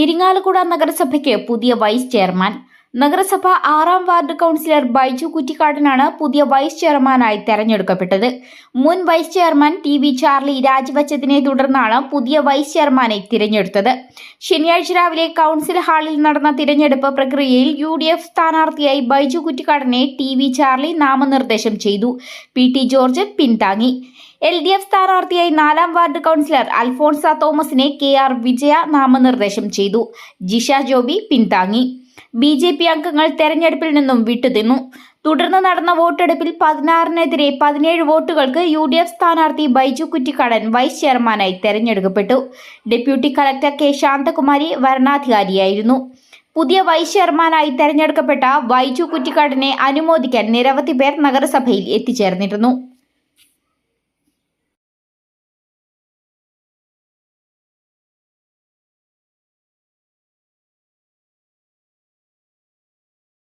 ഇരിങ്ങാലക്കുട നഗരസഭയ്ക്ക് പുതിയ vice chairman. നഗരസഭ ആറാം വാർഡ് കൗൺസിലർ ബൈജു കുറ്റിക്കാടനാണ് പുതിയ വൈസ് ചെയർമാനായി തെരഞ്ഞെടുക്കപ്പെട്ടത്. മുൻ vice chairman T V Charlie രാജിവച്ചതിനെ തുടർന്നാണ് പുതിയ വൈസ് ചെയർമാനെ തിരഞ്ഞെടുത്തത്. ശനിയാഴ്ച രാവിലെ കൗൺസിൽ ഹാളിൽ നടന്ന തിരഞ്ഞെടുപ്പ് പ്രക്രിയയിൽ യു ഡി എഫ് സ്ഥാനാർത്ഥിയായി ബൈജു കുറ്റിക്കാടനെ ടി വി ചാർലി നാമനിർദ്ദേശം ചെയ്തു. പി ടി ജോർജ് പിന്താങ്ങി എൽ ഡി എഫ് സ്ഥാനാർത്ഥിയായി നാലാം വാർഡ് കൗൺസിലർ അൽഫോൺസ തോമസിനെ കെ ആർ വിജയ നാമനിർദ്ദേശം ചെയ്തു. ജിഷ ജോബി പിന്താങ്ങി ബി ജെ പി അംഗങ്ങൾ തെരഞ്ഞെടുപ്പിൽ നിന്നും വിട്ടുതിന്നു. തുടർന്ന് നടന്ന വോട്ടെടുപ്പിൽ പതിനാറിനെതിരെ പതിനേഴ് വോട്ടുകൾക്ക് യു ഡി എഫ് സ്ഥാനാർത്ഥി ബൈജു കുറ്റിക്കാടൻ വൈസ് ചെയർമാനായി തെരഞ്ഞെടുക്കപ്പെട്ടു. ഡെപ്യൂട്ടി കളക്ടർ കെ ശാന്തകുമാരി വരണാധികാരിയായിരുന്നു. പുതിയ വൈസ് ചെയർമാനായി തെരഞ്ഞെടുക്കപ്പെട്ട ബൈജു കുറ്റിക്കാടനെ അനുമോദിക്കാൻ നിരവധി പേർ നഗരസഭയിൽ എത്തിച്ചേർന്നിരുന്നു.